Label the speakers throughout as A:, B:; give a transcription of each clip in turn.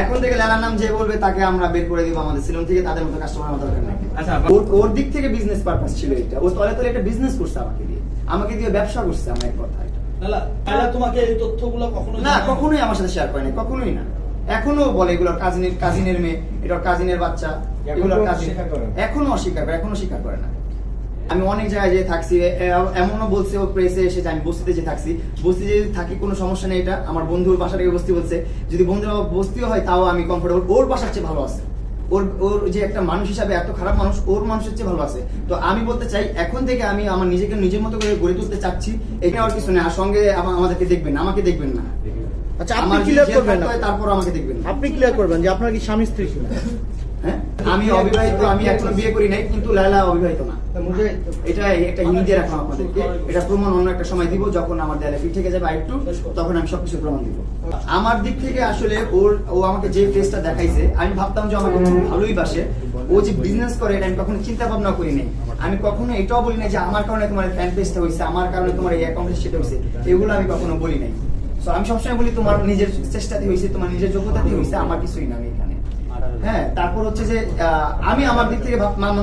A: এখন থেকে লেলার নাম যে বলবে তাকে আমরা বের করে দিব আমাদের সেলুন থেকে তাদের মতো কাস্টমার আমার দরকার নাই।
B: আচ্ছা,
A: ওর ওর দিক থেকে বিজনেস পারপাস ছিল এটা। ও তলে তলে একটা বিজনেস করছে আমাকে দিয়ে। আমাকে দিয়ে ব্যবসা করছে আমার এক কথা এটা
B: লালা, তোমাকে এই তথ্যগুলো কখনো
A: না কখনোই আমার সাথে শেয়ার করে নাই কখনোই না। এখনও বলে এগুলোর কাজিনের কাজিনের মেয়ে এটার কাজিনের বাচ্চা এগুলোর কাজিন
C: করে
A: এখনও অস্বীকার করে এখনও স্বীকার করে না। আমি অনেক জায়গায় যেয়ে থাকছি এমনও বলছে ও প্রেসে এসে যে আমি বস্তিতে যে থাকছি। বস্তি যে থাকি কোনো সমস্যা নেই এটা আমার বন্ধুর বাসা থেকে বস্তি বলছে যদি বন্ধুর বস্তিও হয় তাও আমি কমফোর্টেবল ওর বাসার চেয়ে ভালো আছে। ওর ওর যে একটা মানুষ হিসাবে এত খারাপ মানুষ ওর মানুষের চেয়ে ভালো আছে। তো আমি বলতে চাই এখন থেকে আমি আমার নিজেকে নিজের মতো করে গড়ে তুলতে চাচ্ছি এটা আর কিছু না আর সঙ্গে আমা- আমাদেরকে দেখবেন আমাকে দেখবেন না।
D: আচ্ছা আপনি ক্লিয়ার করবেন
A: তারপর আমাকে দেখবেন।
D: আপনি ক্লিয়ার করবেন যে আপনার কি স্বামী স্ত্রী কিনা
A: আমি অবিবাহিত, আমি এখনও বিয়ে করি নাই, কিন্তু লায়লা অবিবাহিত না। একটা রাখলাম আপনাদেরকে। এটা প্রমাণ অন্য একটা সময় দিব, যখন আমার দেয়ালে যাবে আরেকটু, তখন আমি সবকিছু প্রমাণ দিব। আমার দিক থেকে আসলে ওর, ও আমাকে যে ফেসটা দেখাইছে, আমি ভাবতাম যে আমাকে খুব ভালোই বাসে। ও যে বিজনেস করে, এটা আমি কখনো চিন্তা ভাবনা করি নাই। আমি কখনো এটাও বলি নাই যে আমার কারণে তোমার ফ্যান পেজটা হয়েছে আমার কারণে তোমার এই অ্যাকাউন্টে সেটা হয়েছে এগুলো আমি কখনো বলি নাই। আমি সবসময় বলি তোমার নিজের চেষ্টাতে হয়েছে তোমার নিজের যোগ্যতাতে হয়েছে আমার কিছুই না এখানে। হ্যাঁ তারপর হচ্ছে যে আমি আমার দিক থেকে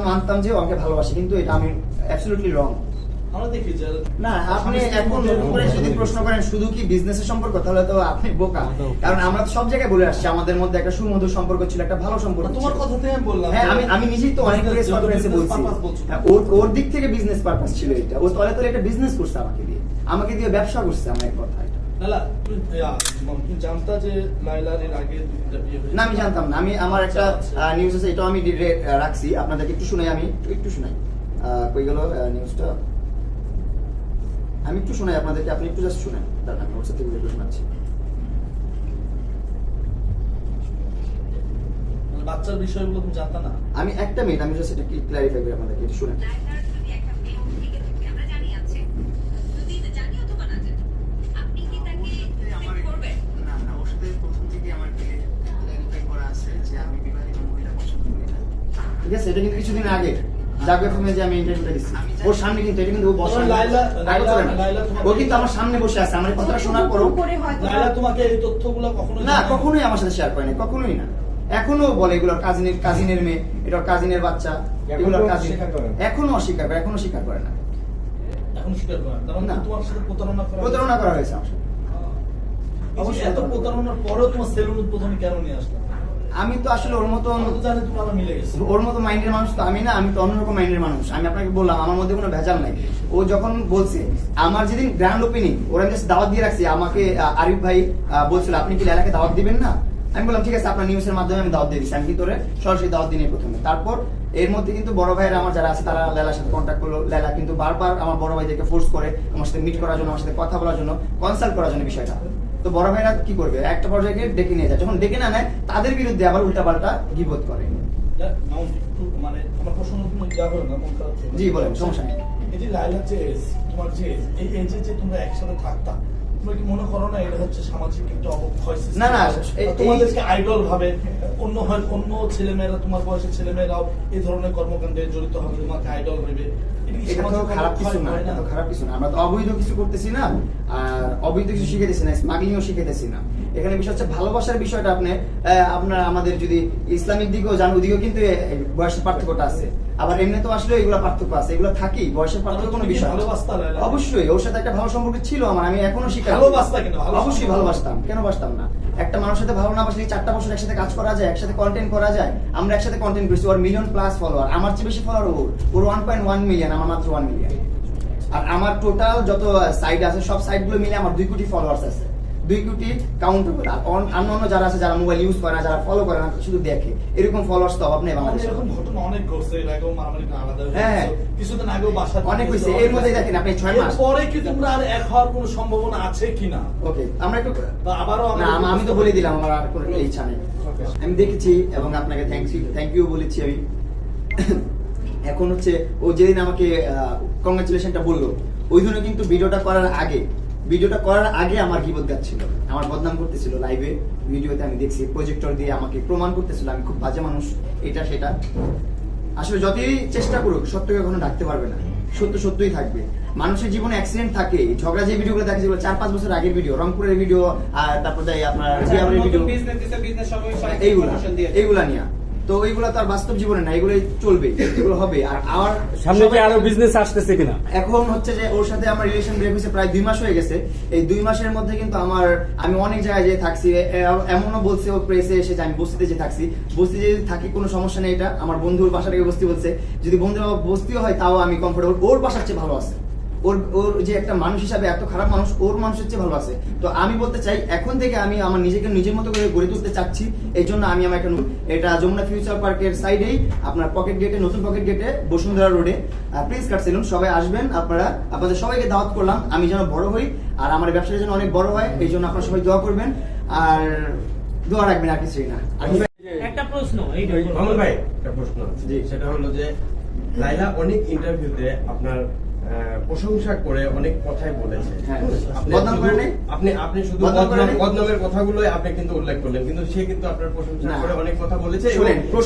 A: মানতাম যে ওকে ভালোবাসি কিন্তু এটা আমি অ্যাবসলিউটলি রং
B: আমরা দেখি যে
A: না আপনি এখন নতুন যদি প্রশ্ন করেন শুধু কি বিজনেসের সম্পর্ক তাহলে তো আপনি বোকা। কারণ আমরা সব জায়গায় বলে আসছি আমাদের মধ্যে একটা সুমধুর সম্পর্ক ছিল একটা ভালো সম্পর্ক
B: তোমার আমি বললাম
A: হ্যাঁ আমি আমি নিজেই তো অনেক প্রেস কনফারেন্সে বলছি। হ্যাঁ, ওর ওর দিক থেকে বিজনেস পারপাস ছিল এটা। ও তলে তলে একটা বিজনেস করছে আমাকে দিয়ে। আমাকে দিয়ে ব্যবসা করছে আমার এক কথা এটা? না আমি জানতাম না। আমি আমার একটা নিউজ আছে এটাও আমি রাখছি। আপনাদেরকে একটু শুনাই আমি একটু- শুনাই। আহ, কই গেল নিউজটা আমি একটু শোনাই আপনাদেরকে আপনি একটু জাস্ট শুনেন। দাঁড়ান আমি ওর সাথে একটু শোনাচ্ছি।
B: মানে বাচ্চার বিষয়গুলো তুমি জানতা না?
A: আমি একটা মিনিট আমি জাস্ট এটা ক্লারিফাই করি আপনাদেরকে একটু শুনেন। আমি বিবাহিত মহিলা পছন্দ করি না ঠিক আছে এটা কিন্তু কিছুদিন আগে। জাগবে ফিল্মে যে আমি ইন্টারভিউটা দিচ্ছি ওর সামনে কিন্তু এটা কিন্তু ও বসে
B: লাইলা- লাইলা- লাইলা তোমাকে-
A: ও কিন্তু আমার সামনে বসে আছে। আমার কথাটা শোনার পরও
B: লাইলা তোমাকে এই তথ্যগুলো কখনো
A: না কখনোই আমার সাথে শেয়ার করে কখনোই না। এখনও বলে এগুলোর কাজিনের কাজিনের মেয়ে এটার কাজিনের বাচ্চা এখনও কাজিন
C: অস্বীকার করে
A: এখনও অস্বীকার করে এখনও স্বীকার করে না।
B: এখন স্বীকার মানে
A: না।
B: তোমার সাথে প্রতারণা করা
A: প্রতারণা করা হয়েছে আমার সাথে।
B: অবশ্যই এত প্রতারণার পরেও তোমার সেলুন উদ্বোধনে কেন নিয়ে
A: আমি তো আসলে ওর মতন
B: আমরা তো জানি তুমি আমরা মিলে গেছি।
A: ওর মতো মাইন্ডের মানুষ তো আমি না, আমি তো অন্যরকম মাইন্ডের মানুষ। আমি আপনাকে বললাম, আমার মধ্যে কোনো ভেজাল নাই। ও যখন বলছে, আমার যেদিন গ্র্যান্ড ওপেনিং ওরা জাস্ট দাওয়াত দিয়ে রাখছি, আমাকে আরিফ ভাই বলছিল, আপনি কি লালাকে দাওয়াত দিবেন না? আমি বললাম, ঠিক আছে, আপনার নিউজের মাধ্যমে আমি দাওয়াত দিয়ে দিচ্ছি। আমি কিন্তু ওরে সরাসরি দাওয়াত দিই প্রথমে। তারপর এর মধ্যে কিন্তু বড় ভাইয়ের আমার যারা আছে, তারা লেলার সাথে কন্ট্যাক্ট করল। লেলা কিন্তু বারবার আমার বড় ভাইদেরকে ফোর্স করে আমার সাথে মিট করার জন্য, আমার সাথে কথা বলার জন্য কনসাল্ট করার জন্য বিষয়টা। তো বড় ভাইরা কি করবে? একটা পর্যায়ে গিয়ে ডেকে নিয়ে যায়। যখন ডেকে না নেয় তাদের বিরুদ্ধে আবার উল্টাপাল্টা গিবোধ করে।
B: যা- মানে আমার প্রশ্ন যা না
A: জি বলেন সমস্যা নেই।
B: এই যে লাইলা যে এজ, তোমার যে এজ, এই এজে যে তোমরা একসাথে থাকতা তোমরা কি মনে করো না এটা হচ্ছে সামাজিক একটা অবক্ষয়
A: না, না,
B: তোমাদেরকে আইডল ভাবে অন্য হয় অন্য ছেলেমেয়েরা তোমার বয়সের ছেলেমেয়েরাও এই ধরনের কর্মকাণ্ডে জড়িত হবে তোমাকে আইডল ভেবে এটা
A: তো খারাপ কিছু না এটা তো খারাপ কিছু না। আমরা তো অবৈধ কিছু করতেছি না আর অবৈধ কিছু শিখেছি না স্মাগলিংও শিখেতেছি না। এখানে বিষয় হচ্ছে ভালোবাসার বিষয়টা আপনি আপনার আমাদের যদি ইসলামিক দিকেও যান ওদিকেও কিন্তু বয়সের পার্থক্যটা আছে আবার এমনি তো আসলে এগুলো পার্থক্য আছে এগুলো থাকি বয়সের পার্থক্য কোনো বিষয় না।
B: ভালোবাসতা লায়লা?
A: অবশ্যই ওর সাথে একটা ভালো সম্পর্ক ছিল আমার আমি এখনও শিকার
B: ভালোবাসতা কেন?
A: অবশ্যই ভালোবাসতাম কেন বাসতাম না একটা মানুষের সাথে ভালো না বাসলে চারটা বছর একসাথে কাজ করা যায় একসাথে কন্টেন্ট করা যায় আমরা একসাথে কন্টেন্ট করছি ওর মিলিয়ন প্লাস ফলোয়ার আমার চেয়ে বেশি ফলোয়ার ওর ওর ওয়ান পয়েন্ট ওয়ান মিলিয়ন আমার মাত্র ওয়ান মিলিয়ন আর আমার টোটাল যত সাইট আছে সব সাইটগুলো মিলে আমার দুই কোটি ফলোয়ার্স আছে দুই কোটি কাউন্টেবল আর অন- অন্যান্য যারা আছে যারা মোবাইল ইউজ করে না যারা ফলো করে না শুধু দেখে। এরকম ফলোয়ার্স তো অভাব নেই বাংলাদেশে।
B: এরকম ঘটনা অনেক ঘটছে এর আগেও মারামারি আলাদা হয়ে। কিছুদিন আগেও বাসা
A: অনেক হয়েছে। এর মধ্যেই দেখেন আপনি ছয় মাস।
B: পরে কি তোমরা আর এক হওয়ার কোনো সম্ভাবনা আছে কিনা?
A: ওকে আমরা একটু
B: আবারও
A: আমি তো বলে দিলাম আমার আর কোনো ইচ্ছা নেই। আমি দেখেছি এবং আপনাকে থ্যাংক ইউ থ্যাংক ইউ বলেছি আমি। এখন হচ্ছে ও যেদিন আমাকে কংগ্রাচুলেশনটা বলল ওই দিনও কিন্তু ভিডিওটা করার আগে ভিডিওটা করার আগে আমার গিবত গাচ্ছিল আমার বদনাম করতেছিল লাইভে ভিডিওতে আমি দেখছি প্রজেক্টর দিয়ে আমাকে প্রমাণ করতেছিল আমি খুব বাজে মানুষ এটা সেটা। আসলে যতই চেষ্টা করুক সত্যকে কখনো ডাকতে পারবে না। সত্য সত্যই থাকবে। মানুষের জীবনে অ্যাক্সিডেন্ট থাকে ঝগড়া যে ভিডিওগুলো দেখা যেগুলো চার পাঁচ বছর আগের ভিডিও রংপুরের ভিডিও আর তারপর আপনার জিয়াবাড়ির ভিডিও এইগুলা এইগুলা নিয়ে। তো এইগুলা তো আর বাস্তব জীবনে না এগুলো চলবে এগুলো হবে। আর আমার
C: সামনে কি আরও বিজনেস আসতেছে কিনা?
A: এখন হচ্ছে যে ওর সাথে আমার রিলেশন ব্রেক হয়েছে প্রায় দুই মাস হয়ে গেছে। এই দুই মাসের মধ্যে কিন্তু আমার আমি অনেক জায়গায় যেয়ে থাকছি এমনও বলছে ও প্রেসে এসে যে আমি বস্তিতে যে থাকছি। বস্তিতে যদি থাকি কোনো সমস্যা নেই এটা আমার বন্ধুর বাসা থেকে বস্তি বলছে যদি বন্ধুর বস্তিও হয় তাও আমি কমফোর্টেবল ওর বাসার চেয়ে ভালো আছে। ওর ওর যে একটা মানুষ হিসাবে এত খারাপ মানুষ ওর মানুষের চেয়ে ভালো আছে। তো আমি বলতে চাই এখন থেকে আমি আমার নিজেকে নিজের মতো করে গড়ে তুলতে চাচ্ছি এই জন্য আমি আমার একটা এটা যমুনা ফিউচার পার্কের সাইডেই আপনার পকেট গেটে নতুন পকেট গেটে বসুন্ধরা রোডে প্রিন্স কাট সেলুন সবাই আসবেন আপনারা আপনাদের সবাইকে দাওয়াত করলাম আমি যেন বড় হই আর আমার ব্যবসাটা যেন অনেক বড় হয় এই জন্য আপনারা সবাই দোয়া করবেন আর দোয়া রাখবেন আর কিছুই না।
E: একটা প্রশ্ন
F: ভাই একটা প্রশ্ন আছে।
A: জি।
F: সেটা হলো যে লাইলা অনেক ইন্টারভিউতে আপনার প্রশংসা করে অনেক কথাই বলেছে।
A: হ্যাঁ।
F: আপনি শুধু- আপনি আপনি শুধু? বদনামের কথাগুলোই আপনি কিন্তু উল্লেখ করলেন কিন্তু সে কিন্তু আপনার প্রশংসা করে অনেক কথা বলেছে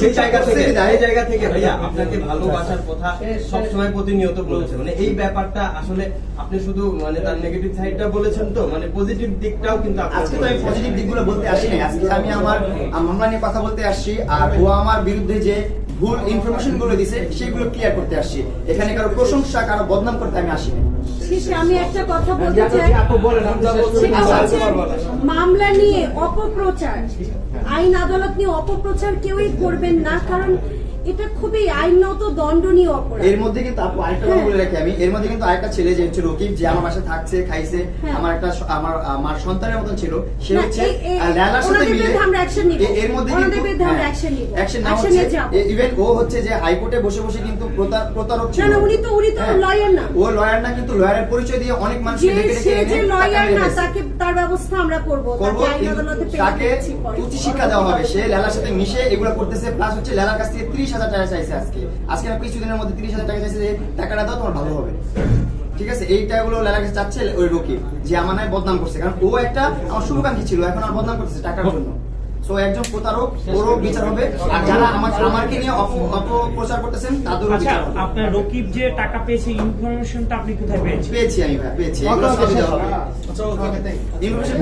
F: সেই জায়গা থেকে এই জায়গা থেকে ভাইয়া আপনাকে ভালোবাসার কথা সবসময় প্রতিনিয়ত বলেছে। মানে এই ব্যাপারটা আসলে আপনি শুধু মানে তার নেগেটিভ সাইডটা বলেছেন তো মানে পজিটিভ দিকটাও কিন্তু
A: আজকে তো আমি। পজিটিভ দিকগুলো বলতে আসি নাই আজকে আমি আমার মামলা নিয়ে কথা বলতে আসছি। আর ও আমার বিরুদ্ধে যে ভুল ইনফরমেশনগুলো দিছে সেগুলো ক্লিয়ার করতে আসছি। এখানে কারও প্রশংসা কারও বদনাম করতে আমি
G: আসিনি। আমি একটা কথা বলতে চাই। মামলা নিয়ে অপপ্রচার। আইন আদালত নিয়ে অপপ্রচার কেউই করবেন না কারণ এটা খুবই আইনত দণ্ডনীয় অপরাধ।
A: এর মধ্যে কিন্তু আপু আরেকটা কথা বলে রাখি আমি। এর মধ্যে কিন্তু আরেকটা ছেলে যে হচ্ছে রকিব যে আমার বাসায় থাকছে খাইছে
G: হ্যাঁ।
A: আমার একটা আমার আমার সন্তানের মতন ছিল। সে হচ্ছে লালার সাথে মিলে। এর মধ্যে কিন্তু
G: আমরা action নিব।
A: অ্যাকশন না হচ্ছে। ইভেন ও হচ্ছে যে হাইকোর্টে বসে বসে কিন্তু প্রতারক ছিল
G: না, উনি তো- উনি তো
A: হ্যাঁ।
G: lawyer না।
A: ও লয়ার না কিন্তু লয়ারের পরিচয় দিয়ে অনেক মানুষকে
G: যে
A: ডেকে ডেকে এনে
G: লয়ার না তাকে তার ব্যবস্থা আমরা করব। তাকে আইন আদালতে
A: তাকে উচ্চ শিক্ষা দেওয়া হবে। সে লেলার সাথে মিশে এগুলো করতেছে প্লাস হচ্ছে লেলার কাছ থেকে ত্রিশ হাজার টাকা চাইছে আজকে। আজকে না কিছুদিনের মধ্যে ত্রিশ হাজার টাকা চাইছে যে টাকাটা দাও তোমার ভালো হবে। ঠিক আছে? এই টাকাগুলো লেলার কাছে চাচ্ছে ওই রকি যে আমার নামে বদনাম করছে। কারণ ও একটা আমার শুভাকাঙ্ক্ষী ছিল এখন আর বদনাম করতেছে টাকার জন্য। সো একজন প্রতারক ওরও বিচার হবে। আর যারা আমার আমাকে নিয়ে অপ- অপপ্রচার করতেছেন তাদেরও
E: আচ্ছা
A: বিচার হবে।
E: আপনার রকিব যে টাকা পেয়েছে ইনফরমেশনটা আপনি কোথায় পেয়েছেন?
A: পেয়েছি আমি ভাই পেয়েছি। এগুলো সবই দেওয়া হবে।
B: আচ্ছা ওকে
A: ইনফরমেশন